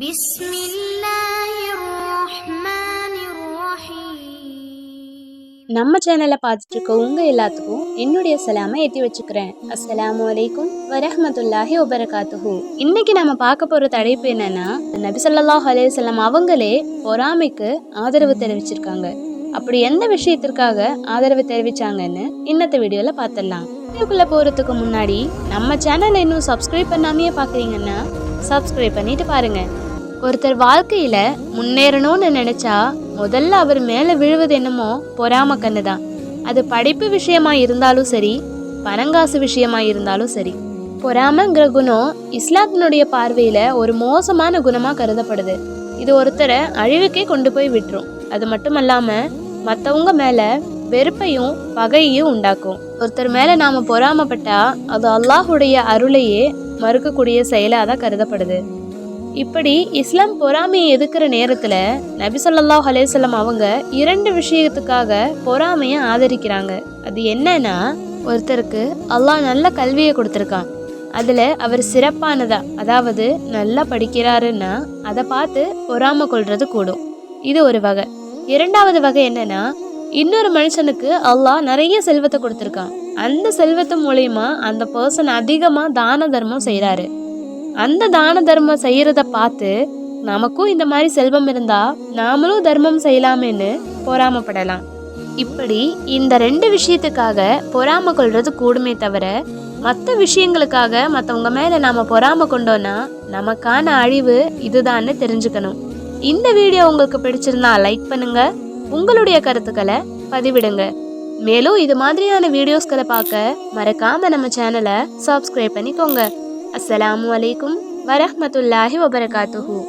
بسم الله الرحمن الرحيم நம்ம சேனலை பார்த்துட்டு இருக்க உங்க எல்லாத்துக்கும் என்னுடைய சலாமை ஏற்றி வச்சுக்கிறேன் அஸ்ஸலாமு அலைக்கும் வரஹ்மத்துல்லாஹி வபரகாத்துஹு இன்னைக்கு நம்ம பார்க்க போற தலைப்பு என்னன்னா நபி ஸல்லல்லாஹு அலைஹி வஸல்லம் அவங்களே பொறாமைக்கு ஆதரவு தெரிவிச்சிருக்காங்க அப்படி எந்த விஷயத்திற்காக ஆதரவு தெரிவிச்சாங்கன்னு இன்னத்த வீடியோல பார்த்துடலாம் வீடியோக்குள்ள போறதுக்கு முன்னாடி நம்ம சேனலை இன்னும் சப்ஸ்கிரைப் பண்ணாமையே பார்க்குறீங்கன்னா சப்ஸ்கிரைப் பண்ணிட்டு பாருங்க. ஒருத்தர் வாழ்க்கையில முன்னேறணும்னு நினைச்சா முதல்ல அவர் மேல விழுவது என்னமோ பொறாம கண்ணு தான் அது படிப்பு விஷயமா இருந்தாலும் சரி பணங்காசு விஷயமா இருந்தாலும் சரி. பொறாமங்கிற குணம் இஸ்லாத்தினுடைய பார்வையில ஒரு மோசமான குணமா கருதப்படுது. இது ஒருத்தரை அழிவுக்கே கொண்டு போய் விட்டுரும். அது மட்டும் இல்லாம மற்றவங்க மேல வெறுப்பையும் பகையையும் உண்டாக்கும். ஒருத்தர் மேல நாம பொறாமப்பட்டா அது அல்லாஹுடைய அருளையே மறுக்கக்கூடிய செயலாக தான் கருதப்படுது. இப்படி இஸ்லாம் பொறாமையை எதுக்குற நேரத்தில் நபி ஸல்லல்லாஹு அலைஹி அவங்க இரண்டு விஷயத்துக்காக பொறாமையை ஆதரிக்கிறாங்க. அது என்னன்னா ஒருத்தருக்கு அல்லாஹ் நல்ல கல்வியை கொடுத்துருக்கான். அதில் அவர் சிறப்பானதா அதாவது நல்லா படிக்கிறாருன்னா அதை பார்த்து பொறாமை கொள்வது கூடும். இது ஒரு வகை. இரண்டாவது வகை என்னன்னா இன்னொரு மனுஷனுக்கு அல்லாஹ் நிறைய செல்வத்தை கொடுத்துருக்கான். அந்த செல்வத்து மூலயமா அந்த பர்சன் அதிகமாக தான தர்மம் செய்கிறாரு அந்த தான தர்மம் செய்கிறத பார்த்து நமக்கும் இந்த மாதிரி செல்வம் இருந்தால் நாமளும் தர்மம் செய்யலாமேன்னு பொறாமப்படலாம். இப்படி இந்த ரெண்டு விஷயத்துக்காக பொறாம கொள்வது கூடுமே தவிர மற்ற விஷயங்களுக்காக மற்றவங்க மேலே நாம் பொறாம கொண்டோன்னா நமக்கான அழிவு இதுதான்னு தெரிஞ்சுக்கணும். இந்த வீடியோ உங்களுக்கு பிடிச்சிருந்தா லைக் பண்ணுங்கள் உங்களுடைய கருத்துக்களை பதிவிடுங்க. மேலும் இது மாதிரியான வீடியோஸ்களை பார்க்க மறக்காம நம்ம சேனலை சப்ஸ்கிரைப் பண்ணிக்கோங்க. அஸ்லாம் அலைக்கும் வரமத்துல்லாஹி வபரகாத்துஹூ.